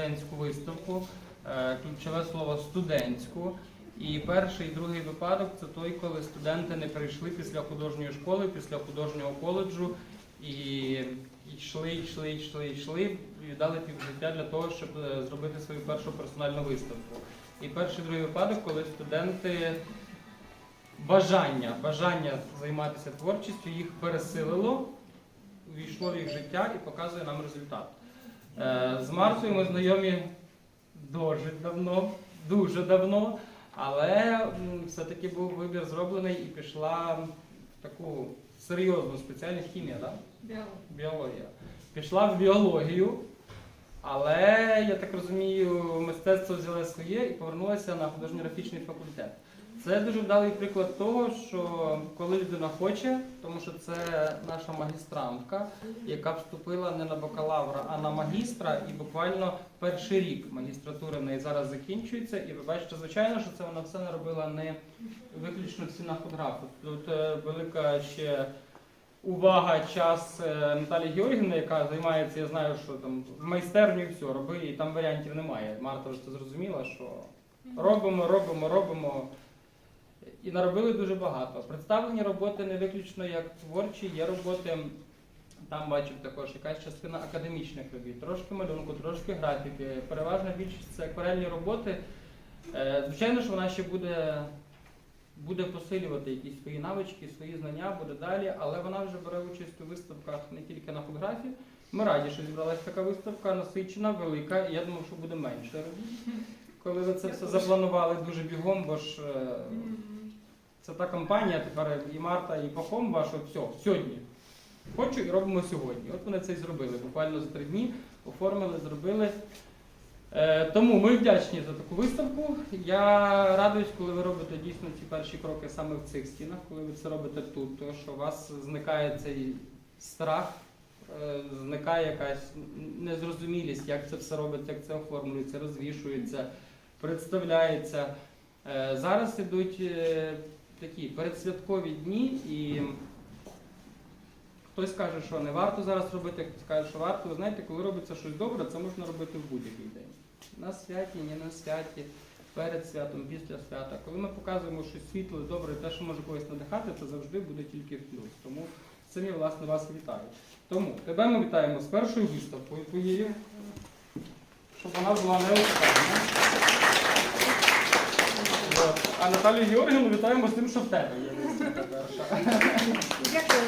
студентську виставку. Е, Ключове слово студентську. І перший і другий випадок це той, коли студенти не прийшли після художньої школи, після художнього коледжу і йшли, йшли, йшли, йшли, і дали півжиття для того, щоб е, зробити свою першу персональну виставку. І перший і другий випадок, коли студенти бажання, бажання займатися творчістю їх пересилило, увійшло в їх життя і показує нам результат. Е, З Марсою ми знайомі дуже давно, дуже давно, але все-таки був вибір зроблений і пішла в таку серйозну спеціальність хімія, так? Біологія. Пішла в біологію, але я так розумію, мистецтво взяло своє і повернулася на художньо-графічний факультет. Це дуже вдалий приклад того, що коли людина хоче, тому що це наша магістрантка, яка вступила не на бакалавра, а на магістра, і буквально перший рік магістратури в неї зараз закінчується. І ви бачите, звичайно, що це вона все не робила не виключно в стінах фотографу. Тут е, велика ще увага, час е, Наталії Георгівни, яка займається, я знаю, що там в майстерню і все, роби, і там варіантів немає. Марта вже це зрозуміла, що робимо, робимо, робимо. І наробили дуже багато. Представлені роботи не виключно як творчі, є роботи, там бачив також якась частина академічних робіт, трошки малюнку, трошки графіки. Переважна більшість це акварельні роботи. Е, Звичайно, що вона ще буде, буде посилювати якісь свої навички, свої знання, буде далі, але вона вже бере участь у виставках не тільки на фотографії. Ми раді, що зібралася така виставка, насичена, велика, і я думав, що буде менше робіт. Коли ви це все запланували дуже бігом, бо ж е, це та компанія тепер і Марта, і Пахомба, що все, сьогодні. Хочу і робимо сьогодні. От вони це і зробили. Буквально за три дні оформили, зробили. Е, тому ми вдячні за таку виставку. Я радуюсь, коли ви робите дійсно ці перші кроки саме в цих стінах, коли ви це робите тут, тому що у вас зникає цей страх, е, зникає якась незрозумілість, як це все робиться, як це оформлюється, розвішується, представляється. Е, Зараз ідуть е, такі передсвяткові дні, і хтось каже, що не варто зараз робити, хтось каже, що варто. Ви знаєте, коли робиться щось добре, це можна робити в будь-який день. На святі, не на святі, перед святом, після свята. Коли ми показуємо щось світле, добре, те, що може когось надихати, це завжди буде тільки в плюс. Тому самі власне вас вітаю. Тому тебе ми вітаємо з першою виставкою твоєю, щоб вона була не. От. А Наталію Георгіївну вітаємо з тим, що в тебе є. Дякую.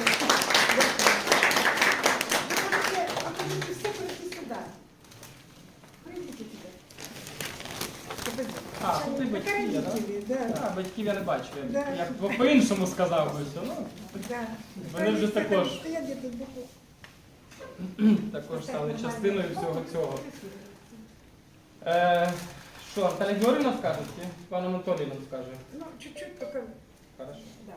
А, тут і батьки так? Батьків я не бачу. Я, б по-іншому сказав би все. Ну, Вони вже також. також стали частиною всього цього. Е, що, Наталя Георгіївна скаже, чи пан Анатолій нам скаже? Ну, чуть-чуть только, Хорошо. да.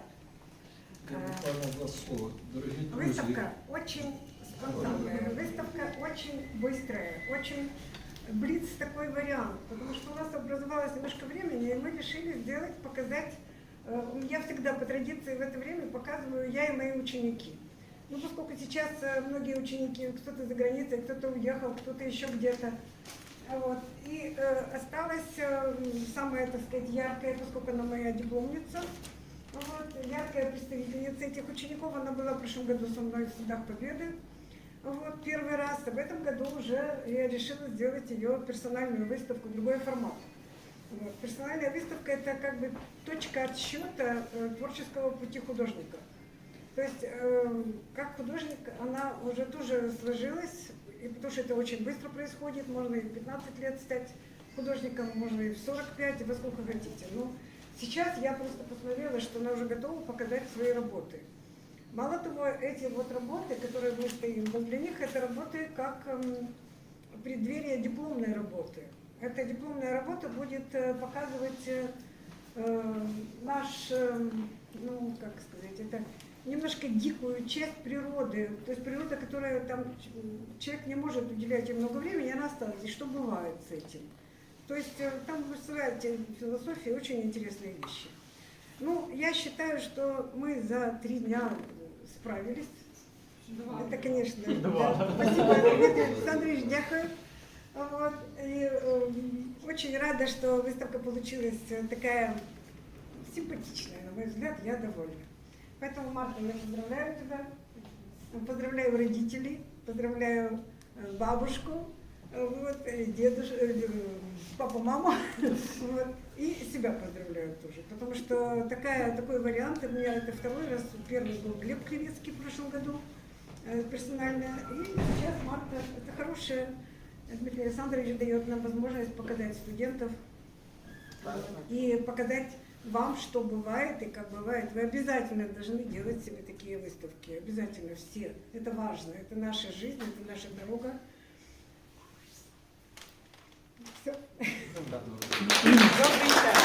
Буквально два слова. Дорогие друзья, Выставка очень спонтанная, выставка очень быстрая, очень блиц такой вариант, потому что у нас образовалось немножко времени, и мы решили сделать, показать, э, я всегда по традиции в это время показываю я и мои ученики. Ну, поскольку сейчас э, многие ученики, кто-то за границей, кто-то уехал, кто-то еще где-то, А вот. И э, осталась э, самая, так сказать, яркая, поскольку она моя дипломница, вот, яркая представительница этих учеников. Она была в прошлом году со мной в Судах Победы. Вот, первый раз. А в этом году уже я решила сделать ее персональную выставку, другой формат. Вот. Персональная выставка – это как бы точка отсчета э, творческого пути художника. То есть, э, как художник, она уже тоже сложилась, и потому что это очень быстро происходит, можно и в 15 лет стать художником, можно и в 45, и во сколько хотите. Но сейчас я просто посмотрела, что она уже готова показать свои работы. Мало того, эти вот работы, которые мы стоим, для них это работы как эм, преддверие дипломной работы. Эта дипломная работа будет э, показывать э, э, наш, э, ну, как сказать, это немножко дикую часть природы, то есть природа, которая там человек не может уделять ей много времени, она осталась. И что бывает с этим? То есть э, там вы знаете, в философии очень интересные вещи. Ну, я считаю, что мы за три дня справились. Это, конечно, Два. да. Спасибо, Дмитрий Александрович, дякую. Вот. И э, очень рада, что выставка получилась э, такая симпатичная, на мой взгляд, я довольна. Поэтому, Марта, я поздравляю тебя, поздравляю родителей, поздравляю э, бабушку, э, вот, дедушку, э, папу, маму, вот, и себя поздравляю тоже, потому что такая, такой вариант, у меня это второй раз, первый был Глеб Кривецкий в прошлом году, персонально, и сейчас Марта, это хорошая, Дмитрий Александрович дает нам возможность показать студентов и показать вам, что бывает и как бывает. Вы обязательно должны делать себе такие выставки. Обязательно все. Это важно. Это наша жизнь, это наша дорога. Все. Добрий час.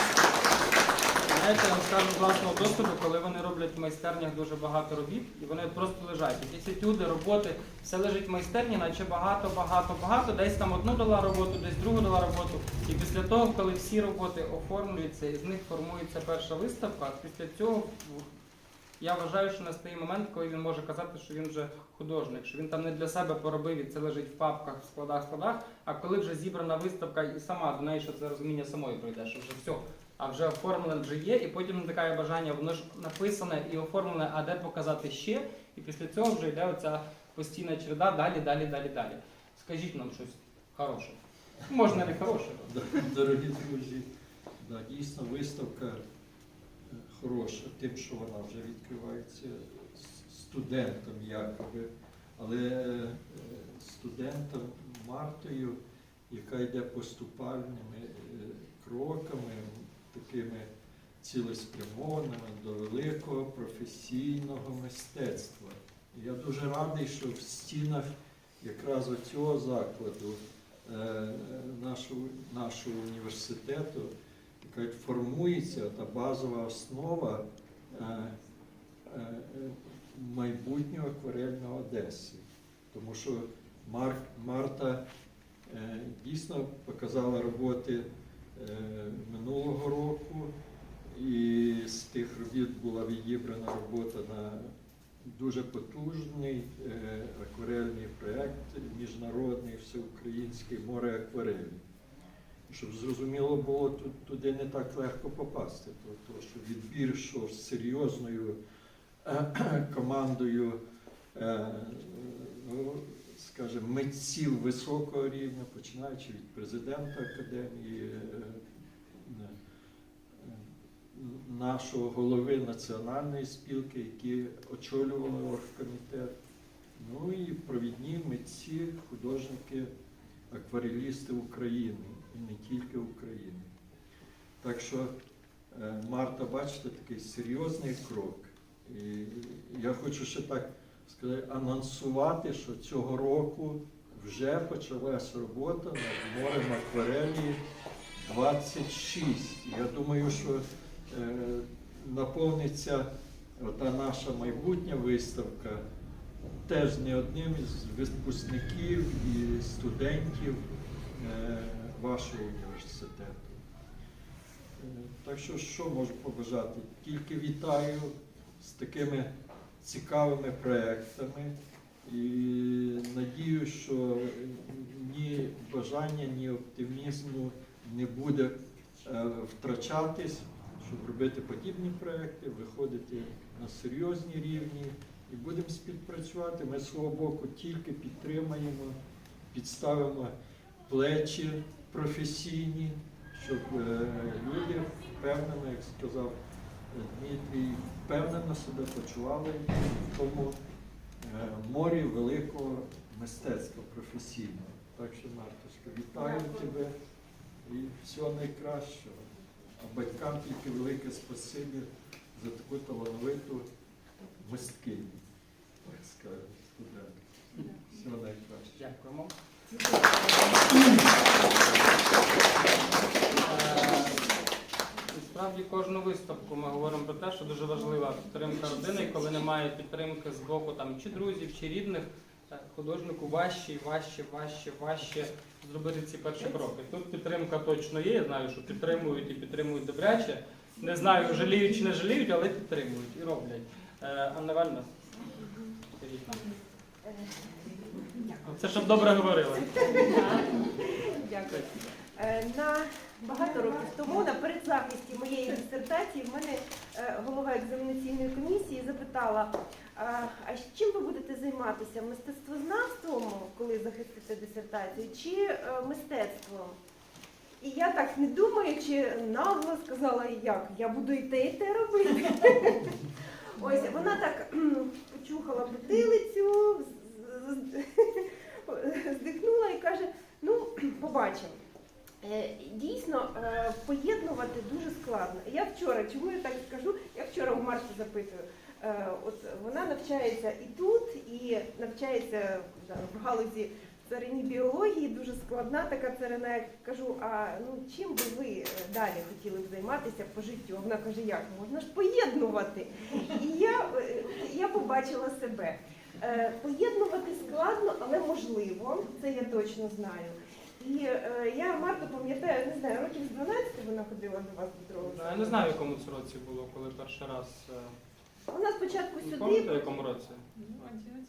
Я скажу власного досвіду, коли вони роблять в майстернях дуже багато робіт, і вони просто лежать. Якісь етюди, роботи, все лежить в майстерні, наче багато, багато, багато. Десь там одну дала роботу, десь другу дала роботу. І після того, коли всі роботи оформлюються і з них формується перша виставка, після цього я вважаю, що настає момент, коли він може казати, що він вже художник, що він там не для себе поробив і це лежить в папках, в складах, складах. А коли вже зібрана виставка і сама до неї, що це розуміння самої прийде, що вже все, а вже оформлене вже є, і потім виникає бажання, воно ж написане і оформлене, а де показати ще, і після цього вже йде оця постійна череда далі, далі, далі, далі. Скажіть нам щось хороше. Можна не хороше. Дорогі друзі, да, дійсно виставка е, хороша, тим, що вона вже відкривається с- студентам якоби, але е, студентам Мартою, яка йде поступальними е, кроками, такими цілеспрямованими до великого професійного мистецтва. І Я дуже радий, що в стінах якраз цього закладу е, нашого, нашого університету яка формується та базова основа е, е, майбутнього акварельного Одеси. Тому що Марта дійсно показала роботи минулого року, і з тих робіт була відібрана робота на дуже потужний е, акварельний проєкт, міжнародний, всеукраїнський море акварелі. Щоб зрозуміло було, тут туди не так легко попасти, то, то що відбір що з серйозною е, командою, е, ну, скажімо, митців високого рівня, починаючи від президента академії, е, е, нашого голови національної спілки, які очолювали оргкомітет, ну і провідні митці, художники, акварелісти України і не тільки України. Так що е, Марта, бачите, такий серйозний крок. І я хочу ще так сказати, анонсувати, що цього року вже почалась робота над морем акварелі 26. Я думаю, що е, наповниться ота наша майбутня виставка теж не одним із випускників і студентів е, вашого університету. Е, Так що, що можу побажати? Тільки вітаю з такими цікавими проектами і надію, що ні бажання, ні оптимізму не буде е, втрачатись, щоб робити подібні проекти, виходити на серйозні рівні і будемо співпрацювати. Ми з свого боку тільки підтримаємо, підставимо плечі професійні, щоб е, люди впевнено, як сказав Дмитрій, впевнено себе почували в тому е, морі великого мистецтва професійного. Так що, Марточка, вітаю тебе і всього найкращого. А батькам тільки велике спасибі за таку талановиту мисткиню, так скажемо, студент. Всього найкращого. Дякуємо. І Справді кожну виставку ми говоримо про те, що дуже важлива підтримка родини, і коли немає підтримки з боку там чи друзів, чи рідних, е, художнику важче, важче, важче, важче зробити ці перші кроки. Тут підтримка точно є. Я знаю, що підтримують і підтримують добряче. Не знаю, жаліють чи не жаліють, але підтримують і роблять. Е, Анна Вальна, скажіть нам. Це щоб добре говорили. Дякую. Е, На багато років тому, на передзахисті моєї дисертації, в мене е, голова екзаменаційної комісії запитала, а, чим ви будете займатися? Мистецтвознавством, коли захистите дисертацію, чи е, мистецтвом? І я так не думаючи, нагло сказала, як я буду і те, і те робити. Ось вона так почухала з- здихнула і каже: ну, побачимо. Е, Дійсно, е, поєднувати дуже складно. Я вчора, чому я так скажу? Я вчора у Марті запитую. Е, От вона навчається і тут, і навчається в галузі царині біології, дуже складна така царина. Я кажу, а ну чим би ви далі хотіли б займатися по життю? Вона каже, як можна ж поєднувати? І я, я побачила себе. Поєднувати складно, але можливо, це я точно знаю. І е, я Марту пам'ятаю, не знаю, років з 12 вона ходила до вас до другого. Я не знаю, в якому це році було, коли перший раз. е, Вона спочатку Не сюди, пам'ятаю, в якому році? Ну, 11,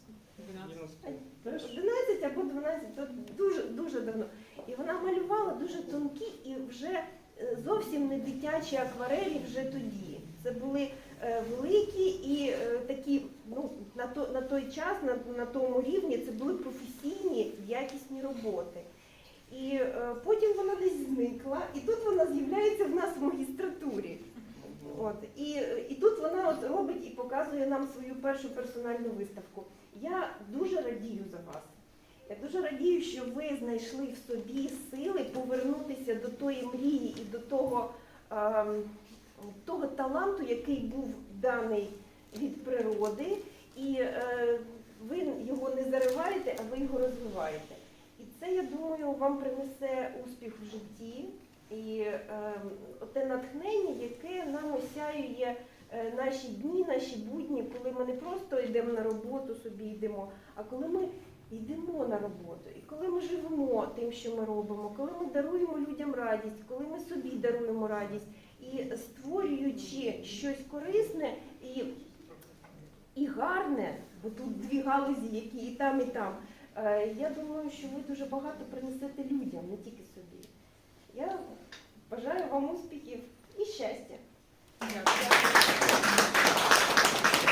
12. 11. 11 або 12, то дуже дуже давно. І вона малювала дуже тонкі і вже е, зовсім не дитячі акварелі вже тоді. Це були е, великі і е, такі, ну на то на той час, на, на тому рівні, це були професійні якісні роботи. Е, потім вона десь зникла, і тут вона з'являється в нас в магістратурі. От і, і тут вона от робить і показує нам свою першу персональну виставку. Я дуже радію за вас. Я дуже радію, що ви знайшли в собі сили повернутися до тої мрії і до того, ем, того таланту, який був даний від природи, і е, ви його не зариваєте, а ви його розвиваєте. Це, я думаю, вам принесе успіх в житті і е, те натхнення, яке нам осяює е, наші дні, наші будні, коли ми не просто йдемо на роботу, собі йдемо, а коли ми йдемо на роботу, і коли ми живемо тим, що ми робимо, коли ми даруємо людям радість, коли ми собі даруємо радість, і створюючи щось корисне і, і гарне, бо тут дві галузі, які і там, і там. Е, Я думаю, що ви дуже багато принесете людям, не тільки собі. Я бажаю вам успіхів і щастя.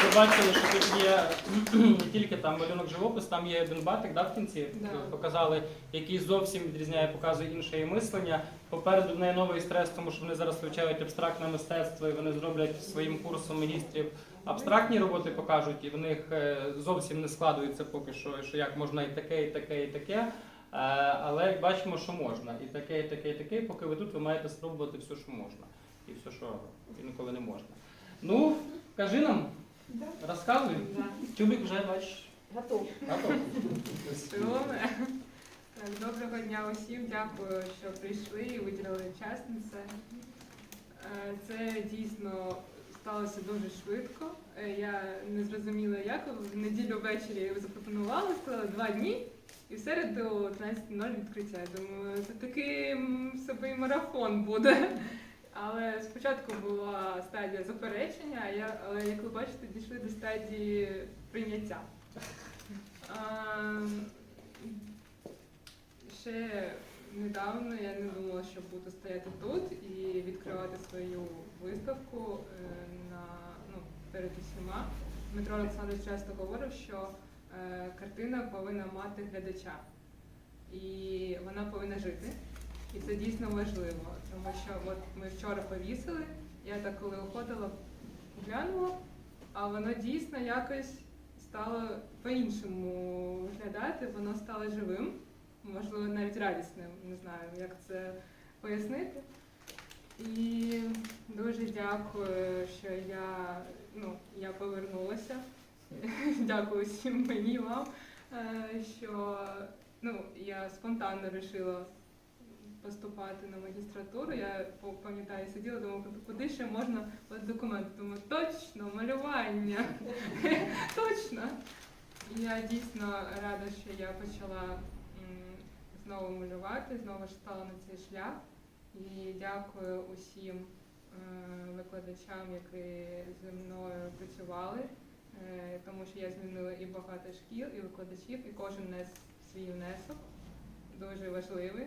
Ви бачили, що тут є не тільки там малюнок живопис, там є один батик, да, в кінці Да. показали, який зовсім відрізняє, показує інше її мислення. Попереду в неї новий стрес, тому що вони зараз вивчають абстрактне мистецтво, і вони зроблять своїм курсом магістрів абстрактні роботи покажуть, і в них е, зовсім не складується поки що, що як можна і таке, і таке, і таке. Е, Але як бачимо, що можна. І таке, і таке, і таке. Поки ви тут, ви маєте спробувати все, що можна. І все, що інколи не можна. Ну, кажи нам, розказуй. Да. Тюбик вже бачиш. Готов. Готов. Так, Доброго дня усім. Дякую, що прийшли і виділили час на це. Е, Це дійсно сталося дуже швидко. Е, Я не зрозуміла, як в неділю ввечері ви запропонували, сказали два дні, і в середу о 13.00 відкриття. Думаю, це такий собі марафон буде. Але спочатку була стадія заперечення, я, але як ви бачите, дійшли до стадії прийняття. А, ще недавно я не думала, що буду стояти тут і відкривати свою виставку е, на, ну, перед усіма. Дмитро Олександрович часто говорив, що е, картина повинна мати глядача. І вона повинна жити. І це дійсно важливо, тому що от ми вчора повісили, я так коли уходила, глянула, а воно дійсно якось стало по-іншому виглядати, воно стало живим, можливо, навіть радісним, не знаю, як це пояснити. І дуже дякую, що я, ну, я повернулася. Дякую всім мені, вам, е, що ну, я спонтанно вирішила поступати на магістратуру. Я пам'ятаю, сиділа, думала, куди ще можна документи. Думаю, точно, малювання. точно. Я дійсно рада, що я почала знову малювати, знову ж стала на цей шлях. І дякую усім е, викладачам, які зі мною працювали, е, тому що я змінила і багато шкіл, і викладачів, і кожен нес свій внесок, дуже важливий.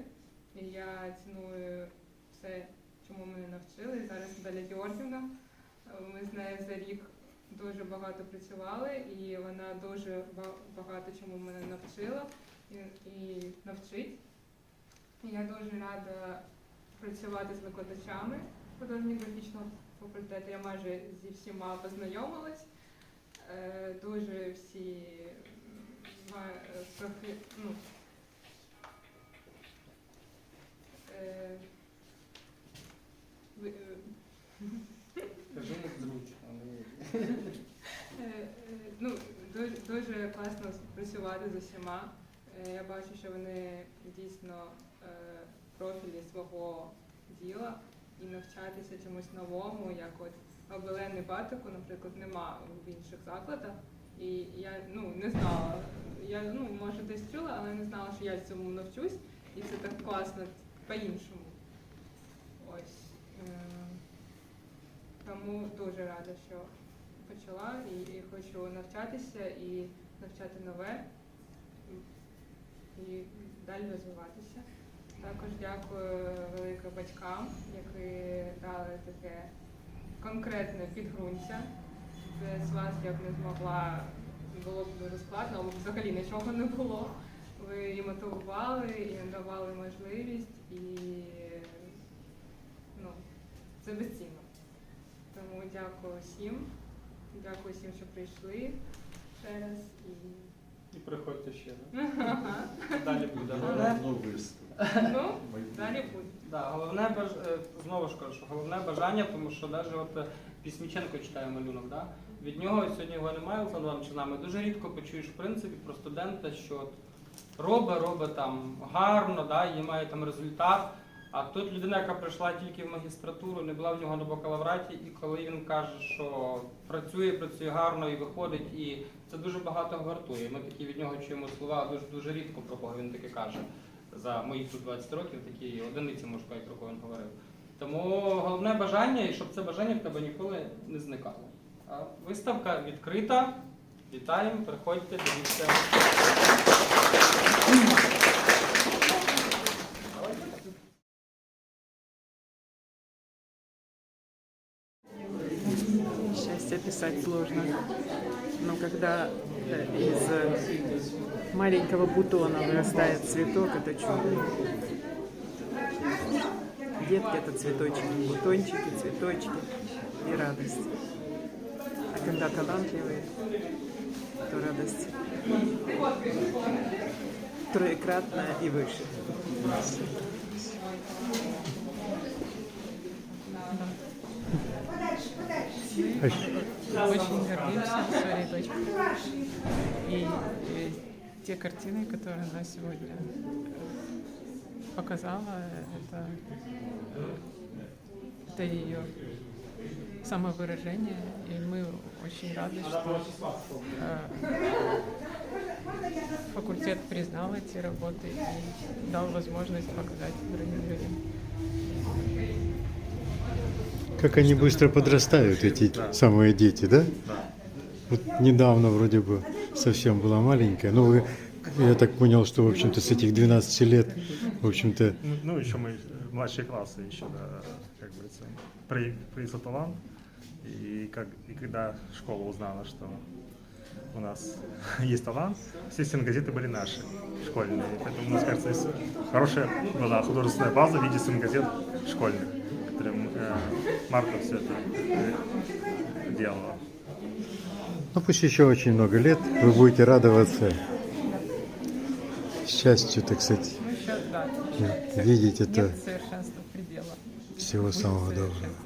І я ціную все, чому мене навчили. Зараз Наталя Георгівна. Ми з нею за рік дуже багато працювали, і вона дуже багато чому мене навчила і, навчить. І я дуже рада працювати з викладачами художньо-графічного факультету. Я майже зі всіма познайомилась. Е, Дуже всі ма- е, трохи, ну, ви- е, зручно. Ну, дуже, дуже класно працювати з усіма. Е, Я бачу, що вони дійсно е, профілі свого діла і навчатися чомусь новому, як от обелений батику, наприклад, нема в інших закладах. І я ну, не знала. Я ну, може десь чула, але не знала, що я цьому навчусь. І це так класно по-іншому. Ось. Е, Тому дуже рада, що почала і, і хочу навчатися і навчати нове і далі розвиватися. Також дякую велике батькам, які дали таке конкретне підґрунтя. Без вас я б не змогла, було б дуже складно, або взагалі нічого не було. Ви і мотивували, і давали можливість, і ну, це безцінно. Тому дякую всім. Дякую всім, що прийшли ще раз. І... І приходьте ще. да? Далі буде. Виступ. Ну, далі буде. Да, головне баж... е, знову ж кажу, що головне бажання, тому що навіть от е, Пісміченко читає малюнок, да? від нього сьогодні його немає, Олександр Іванович, нами. Дуже рідко почуєш в принципі про студента, що от робить, робить там гарно, да, і має там результат. А тут людина, яка прийшла тільки в магістратуру, не була в нього на бакалавраті, і коли він каже, що працює, працює гарно і виходить, і це дуже багато вартує. Ми такі від нього чуємо слова дуже дуже рідко про кого він таке каже. За моїх тут 20 років такі одиниці можу сказати, про кого він говорив. Тому головне бажання, і щоб це бажання в тебе ніколи не зникало. А виставка відкрита. Вітаємо, приходьте, дивіться. Счастье описать сложно. Но когда э, из э, маленького бутона вырастает цветок, это чудо. Детки это цветочки, бутончики, цветочки и радость. А когда талантливые, то радость троекратная и выше. Очень гордимся своей дочкой. И, э, те картины, которые она сегодня э, показала, это, это ее самовыражение. И мы очень рады, что э, факультет признал эти работы и дал возможность показать другим людям. Как они быстро подрастают, эти самые дети, да? Вот недавно вроде бы совсем была маленькая. Ну, вы, я так понял, что, в общем-то, с этих 12 лет, в общем-то, Ну, ну, еще мы, младшие классы еще, да, как говорится, при- привезла талант. И, как, и когда школа узнала, что у нас есть талант, естественно, газеты были наши, школьные. Поэтому, у нас, кажется, хорошая была художественная база в виде газет школьных, Марта все это делала. ну пусть еще очень много лет, вы будете радоваться счастью, так сказать, Ну, да, видеть это нет всего самого доброго.